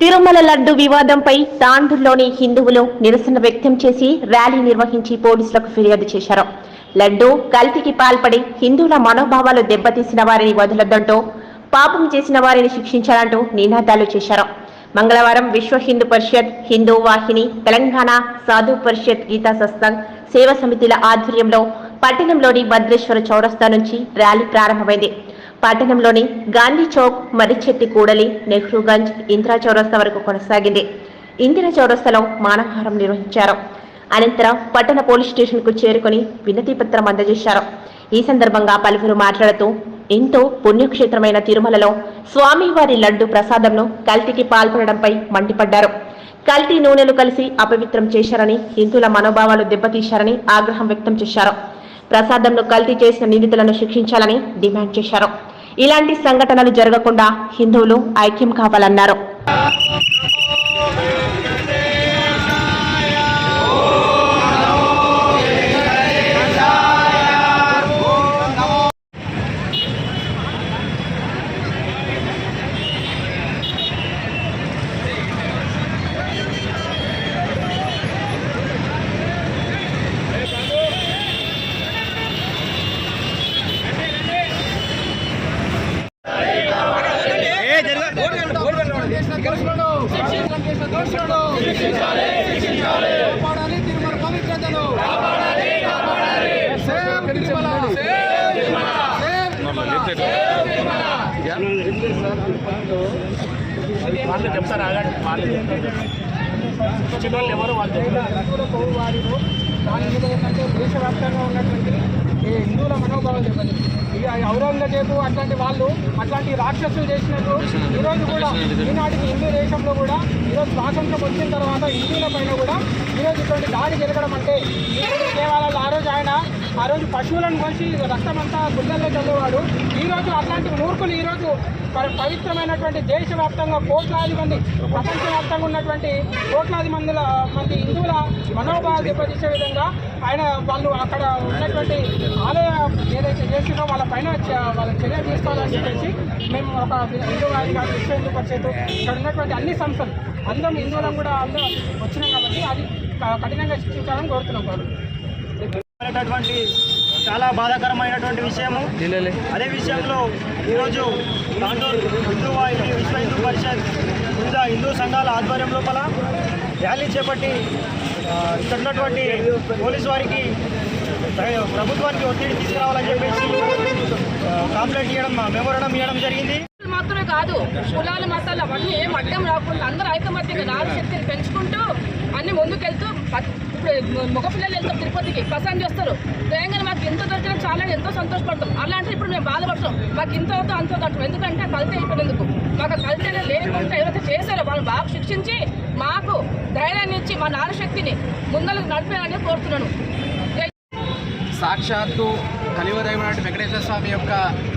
తిరుమల లడ్డు వివాదంపై తాండూరులోని హిందువులు నిరసన వ్యక్తం చేసి ర్యాలీ నిర్వహించి పోలీసులకు ఫిర్యాదు చేశారు. లడ్డు కల్తీకి పాల్పడి హిందువుల మనోభావాలు దెబ్బతీసిన వారిని వదలొద్దంటూ పాపం చేసిన వారిని శిక్షించాలంటూ నినాదాలు చేశారు. మంగళవారం విశ్వ హిందూ పరిషత్ హిందూ వాహిని తెలంగాణ సాధు పరిషత్ గీతా సత్సంగ్ సేవా సమితిల ఆధ్వర్యంలో పట్టణంలోని భద్రేశ్వర చౌరస్తా నుంచి ర్యాలీ ప్రారంభమైంది. పట్టణంలోని గాంధీ చౌక్ మరిచెట్టి కూడలి నెహ్రూగంజ్ ఇందిరా చౌరస్తా వరకు కొనసాగింది. ఇందిరా చౌరస్తాలో మానవహారం నిర్వహించారు. అనంతరం పట్టణ పోలీస్ స్టేషన్కు చేరుకుని వినతి పత్రం అందజేశారు. ఈ సందర్భంగా పలువురు మాట్లాడుతూ ఎంతో పుణ్యక్షేత్రమైన తిరుమలలో స్వామివారి లడ్డు ప్రసాదంను కల్తీకి పాల్పడడంపై మండిపడ్డారు. కల్తీ నూనెలు కలిసి అపవిత్రం చేశారని హిందువుల మనోభావాలు దెబ్బతీశారని ఆగ్రహం వ్యక్తం చేశారు. ప్రసాదంను కల్తీ చేసిన నిందితులను శిక్షించాలని డిమాండ్ చేశారు. ఇలాంటి సంఘటనలు జరగకుండా హిందువులు ఐక్యం కావాలన్నారు. కాపాడాలి తిరుమల పవిత్రతను సేవ్ తిరుమల తిరుమల వాళ్ళు చెప్తారు ఆగండి వాళ్ళు వచ్చిన వాళ్ళు ఎవరు వాళ్ళు వారిలో దాని మీద ఏంటంటే దేశవ్యాప్తంగా ఉన్నటువంటి ఈ హిందువుల మనోభావం చెప్పండి. ఇక ఔరంగజేబు అట్లాంటి వాళ్ళు అట్లాంటి రాక్షసులు చేసినట్టు ఈరోజు కూడా ఈనాటికి హిందూ దేశంలో కూడా ఈరోజు స్వాతంత్రం వచ్చిన తర్వాత హిందువుల పైన కూడా ఈరోజు ఇటువంటి దాడి జరగడం అంటే దేవాలయాలు ఆ రోజు ఆయన ఆ రోజు పశువులను కోసి రక్తమంతా గుండెల్లో చల్లేవాడు. ఈరోజు అట్లాంటి మూర్ఖులు ఈరోజు రోజు పవిత్రమైనటువంటి దేశవ్యాప్తంగా కోట్లాది మంది ప్రపంచవ్యాప్తంగా ఉన్నటువంటి కోట్లాది మందిల మంది హిందువుల మనోభావాలు దెబ్బతీసే విధంగా ఆయన వాళ్ళు అక్కడ ఉన్నటువంటి ఆలయ ఏదైతే చేసిందో వాళ్ళ పైన వాళ్ళ చర్య తీసుకోవాలని చెప్పేసి మేము ఒక హిందూ వారిగా విశ్వ హిందూ పరిషత్ ఇక్కడ ఉన్నటువంటి అన్ని సంస్థలు అందరం హిందువులం కూడా అందరం వచ్చినాం కాబట్టి అది క- కఠినంగా శిక్షించాలని కోరుతున్నాం. వాళ్ళు అనేటటువంటి చాలా బాధాకరమైనటువంటి విషయము. అదే విషయంలో ఈరోజు తాండూరు హిందూ వాహిని విశ్వ హిందూ పరిషత్ వివిధ హిందూ సంఘాల ఆధ్వర్యం లోపల ర్యాలీ చేపట్టి ఇక్కడ ఉన్నటువంటి పోలీసు వారికి ప్ర- ప్రభుత్వానికి ఒత్తిడి తీసుకురావాలని చెప్పేసి కాంప్లైంట్ ఇవ్వడం మెమోరడం ఇవ్వడం జరిగింది. మాత్రమే కాదు కులాలు మతాలు అవన్నీ ఏం అడ్డం రాకుండా అందరూ ఐకమత్యంగా నాలుగు శక్తిని పెంచుకుంటూ అన్ని ముందుకెళ్తూ మగ పిల్లలు వెళ్తాం తిరుపతికి ప్రసాదం చేస్తారు తెలంగాణ మాకు ఎంత దొరికినా చాలా ఎంతో సంతోషపడతాం. అలాంటి ఇప్పుడు మేము బాధపడతాం మాకు ఇంత అవుతా అంత అవుతా ఎందుకంటే ఆ అయిపోయినందుకు. మాకు ఆ కల్తీ లేకుండా ఎవరైతే చేశారో వాళ్ళని బాగా శిక్షించి మాకు ధైర్యాన్ని ఇచ్చి మా నాన్న శక్తిని ముందరకు నడిపేయాలని కోరుతున్నాను. సాక్షాత్తు కలివదైనటువంటి వెంకటేశ్వర స్వామి యొక్క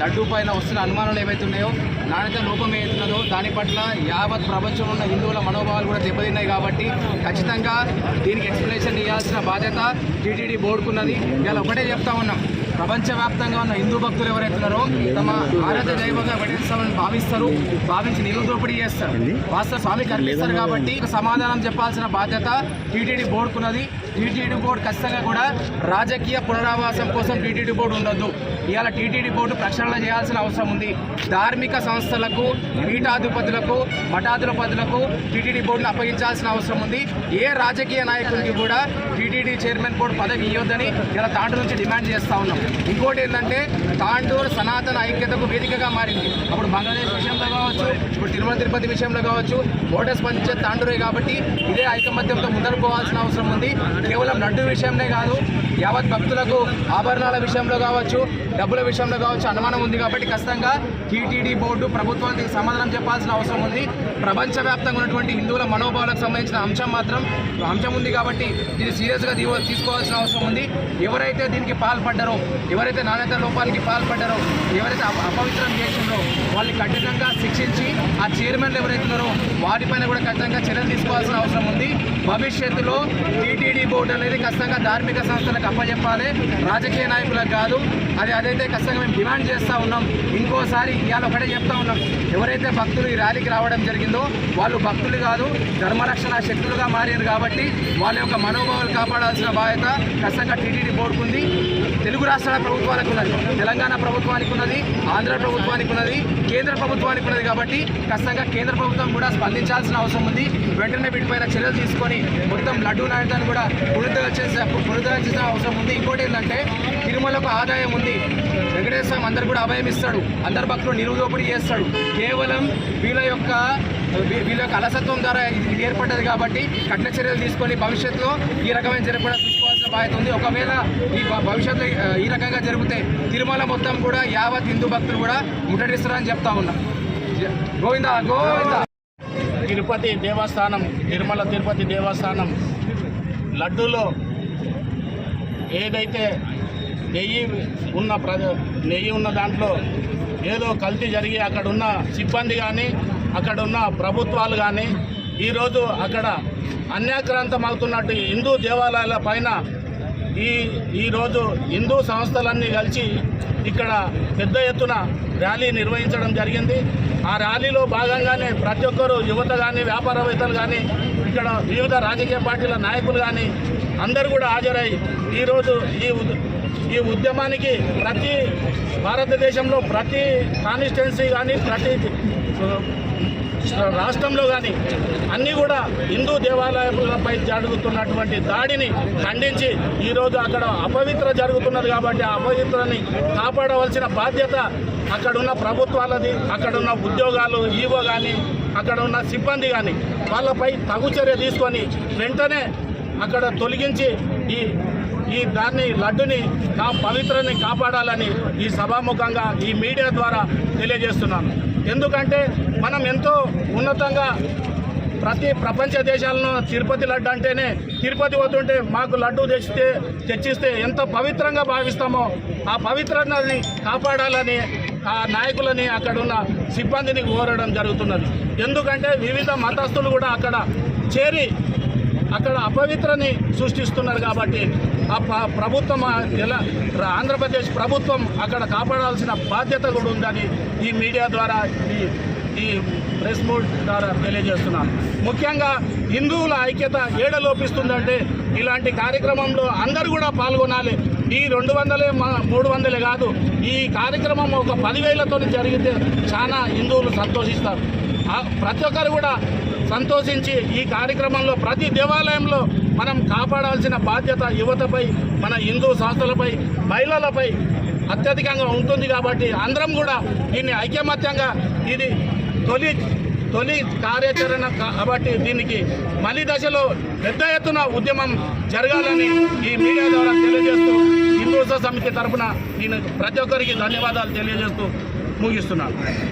లడ్డూ పైన వస్తున్న అనుమానాలు ఏవైతే ఉన్నాయో నాణ్యత లోపం ఏదైతున్నదో దాని పట్ల యావత్ ప్రపంచంలో ఉన్న హిందువుల మనోభావాలు కూడా దెబ్బతిన్నాయి కాబట్టి ఖచ్చితంగా దీనికి ఎక్స్ప్లెనేషన్ ఇవ్వాల్సిన బాధ్యత టీటీడీ బోర్డుకున్నది. ఇలా ఒకటే చెప్తా ఉన్నాం. ప్రపంచవ్యాప్తంగా ఉన్న హిందూ భక్తులు ఎవరైతే ఉన్నారో తమ ఆరాధ్య దైవంగా వెంకటేశ్వర స్వామిని భావిస్తారు భావించి నిలువు దోపిడీ చేస్తారు. వాస్తవ స్వామికి అర్పిస్తారు కాబట్టి సమాధానం చెప్పాల్సిన బాధ్యత టీటీడీ బోర్డుకున్నది టీటీడీ బోర్డు ఖచ్చితంగా కూడా రాజకీయ పునరావాసం కోసం టీటీడీ బోర్డు ఉండొద్దు. ఇవాళ టీటీడీ బోర్డు ప్రక్షాళన చేయాల్సిన అవసరం ఉంది. ధార్మిక సంస్థలకు పీఠాధిపతులకు మఠాధిపతులకు టీటీడీ బోర్డును అప్పగించాల్సిన అవసరం ఉంది. ఏ రాజకీయ నాయకుడికి కూడా టీటీడీ చైర్మన్ బోర్డు పదవి ఇవ్వద్దని ఇలా తాండూరు నుంచి డిమాండ్ చేస్తా ఉన్నాం. ఇంకోటి ఏంటంటే తాండూరు సనాతన ఐక్యతకు వేదికగా మారింది. అప్పుడు బంగ్లాదేశ్ విషయంలో కావచ్చు ఇప్పుడు తిరుమల తిరుపతి విషయంలో కావచ్చు ఓటర్స్ స్పందించే తాండూరే కాబట్టి ఇదే ఐకమత్యంతో ముందరుకోవాల్సిన అవసరం ఉంది. కేవలం లడ్డు విషయంలో కాదు యావత్ భక్తులకు ఆభరణాల విషయంలో కావచ్చు డబ్బుల విషయంలో కావచ్చు అనుమానం ఉంది కాబట్టి ఖచ్చితంగా టీటీడీ బోర్డు ప్రభుత్వానికి సమాధానం చెప్పాల్సిన అవసరం ఉంది. ప్రపంచవ్యాప్తంగా ఉన్నటువంటి హిందువుల మనోభావాలకు సంబంధించిన అంశం మాత్రం అంశం ఉంది కాబట్టి ఇది సీరియస్గా తీసుకోవాల్సిన అవసరం ఉంది. ఎవరైతే దీనికి పాల్పడ్డారో ఎవరైతే నాణ్యత లోపానికి పాల్పడ్డారో ఎవరైతే అపవిత్రం చేసిండ్రో వాళ్ళని కఠినంగా శిక్షించి ఆ చైర్మన్లు ఎవరైతే ఉన్నారో వాటిపైన కూడా ఖచ్చితంగా చర్యలు తీసుకోవాల్సిన అవసరం ఉంది. భవిష్యత్తులో టీటీడీ బోర్డు అనేది ఖచ్చితంగా ధార్మిక సంస్థలకు అప్పచెప్పాలి రాజకీయ నాయకులకు కాదు. అది అదైతే ఖచ్చితంగా మేము డిమాండ్ చేస్తూ ఉన్నాం ఇంకోసారి ఇవాళ ఒకటే చెప్తా ఉన్నాం. ఎవరైతే భక్తులు ఈ ర్యాలీకి రావడం జరిగిందో వాళ్ళు భక్తులు కాదు ధర్మరక్షణ శక్తులుగా మారారు కాబట్టి వాళ్ళ యొక్క మనోభావాలు కాపాడాల్సిన బాధ్యత ఖచ్చితంగా టీటీడీ బోర్డుకు ఉంది. తెలుగు రాష్ట్రాల ప్రభుత్వాలకు ఉన్నది తెలంగాణ ప్రభుత్వానికి ఉన్నది ఆంధ్ర ప్రభుత్వానికి ఉన్నది కేంద్ర ప్రభుత్వానికి ఉన్నది కాబట్టి ఖచ్చితంగా కేంద్ర ప్రభుత్వం కూడా స్పందించాల్సిన అవసరం ఉంది. వెంటనే వీటిపైన చర్యలు తీసుకొని మొత్తం లడ్డూ నాయుడు కూడా పునరుద్ధరణ చేసే పునరుద్ధరించిన అవసరం ఉంది. ఇంకోటి ఏంటంటే తిరుమలకు ఆదాయం ఉంది. వెంకటేశ్వర స్వామి అందరు కూడా అభయం ఇస్తాడు అందరు భక్తులు నిరుదోపిడి చేస్తాడు. కేవలం వీళ్ళ యొక్క వీళ్ళ యొక్క అలసత్వం ద్వారా ఇది ఏర్పడ్డది కాబట్టి కఠిన చర్యలు తీసుకొని భవిష్యత్తులో ఈ రకమైన జరగకుండా చూసుకోవాల్సిన బాధ్యత ఉంది. ఒకవేళ ఈ భవిష్యత్తులో ఈ రకంగా జరిగితే తిరుమల మొత్తం కూడా యావత్ హిందూ భక్తులు కూడా ముట్టడిస్తారని చెప్తా ఉన్నా. గోవిందా గోవిందా. తిరుపతి దేవస్థానం తిరుమల తిరుపతి దేవస్థానం లడ్డూలో ఏదైతే నెయ్యి ఉన్న ప్ర నెయ్యి ఉన్న దాంట్లో ఏదో కల్తీ జరిగి అక్కడ ఉన్న సిబ్బంది కానీ అక్కడ ఉన్న ప్రభుత్వాలు కానీ ఈరోజు అక్కడ అన్యాక్రాంతమవుతున్నట్టు హిందూ దేవాలయాల పైన ఈ ఈరోజు హిందూ సంస్థలన్నీ కలిసి ఇక్కడ పెద్ద ఎత్తున ర్యాలీ నిర్వహించడం జరిగింది. ఆ ర్యాలీలో భాగంగానే ప్రతి ఒక్కరు యువత కానీ వ్యాపారవేత్తలు కానీ ఇక్కడ వివిధ రాజకీయ పార్టీల నాయకులు కానీ అందరు కూడా హాజరై ఈరోజు ఈ ఈ ఉద్యమానికి ప్రతి భారతదేశంలో ప్రతి కాన్స్టిట్యున్సీ కానీ ప్రతి రాష్ట్రంలో కానీ అన్నీ కూడా హిందూ దేవాలయాలపై జరుగుతున్నటువంటి దాడిని ఖండించి ఈరోజు అక్కడ అపవిత్ర జరుగుతున్నది కాబట్టి ఆ అపవిత్రని కాపాడవలసిన బాధ్యత అక్కడున్న ప్రభుత్వాలది అక్కడున్న ఉద్యోగాలు ఈవో కానీ అక్కడ ఉన్న సిబ్బంది కానీ వాళ్ళపై తగు చర్య తీసుకొని వెంటనే అక్కడ తొలగించి ఈ ఈ దాన్ని లడ్డుని కా పవిత్రని కాపాడాలని ఈ సభాముఖంగా ఈ మీడియా ద్వారా తెలియజేస్తున్నాను. ఎందుకంటే మనం ఎంతో ఉన్నతంగా ప్రతి ప్రపంచ దేశాలను తిరుపతి లడ్డు అంటేనే తిరుపతి పోతుంటే మాకు లడ్డు తెచ్చితే తెచ్చిస్తే ఎంత పవిత్రంగా భావిస్తామో ఆ పవిత్రతని కాపాడాలని ఆ నాయకులని అక్కడ ఉన్న సిబ్బందిని కోరడం జరుగుతున్నది. ఎందుకంటే వివిధ మతస్థులు కూడా అక్కడ చేరి అక్కడ అపవిత్రని సృష్టిస్తున్నారు కాబట్టి ఆ ప- ప్రభుత్వం ఎలా ఆంధ్రప్రదేశ్ ప్రభుత్వం అక్కడ కాపాడాల్సిన బాధ్యత కూడా ఉందని ఈ మీడియా ద్వారా ఈ ఈ ప్రెస్ బోర్డ్ ద్వారా తెలియజేస్తున్నాను ముఖ్యంగా హిందువుల ఐక్యత ఏడ లోపిస్తుందంటే ఇలాంటి కార్యక్రమంలో అందరూ కూడా పాల్గొనాలి. ఈ రెండు వందలే మూడు వందలే కాదు ఈ కార్యక్రమం ఒక పదివేలతో జరిగితే చాలా హిందువులు సంతోషిస్తారు. ప్రతి ఒక్కరు కూడా సంతోషించి ఈ కార్యక్రమంలో ప్రతి దేవాలయంలో మనం కాపాడాల్సిన బాధ్యత యువతపై మన హిందూ సంస్థలపై మహిళలపై అత్యధికంగా ఉంటుంది కాబట్టి అందరం కూడా దీన్ని ఐకమత్యంగా ఇది తొలి తొలి కార్యాచరణ కాబట్టి దీనికి మలి దశలో పెద్ద ఎత్తున ఉద్యమం జరగాలని ఈ మీడియా ద్వారా తెలియజేస్తూ హిందూ సమితి తరఫున నేను ప్రతి ఒక్కరికి ధన్యవాదాలు తెలియజేస్తూ ముగిస్తున్నాను.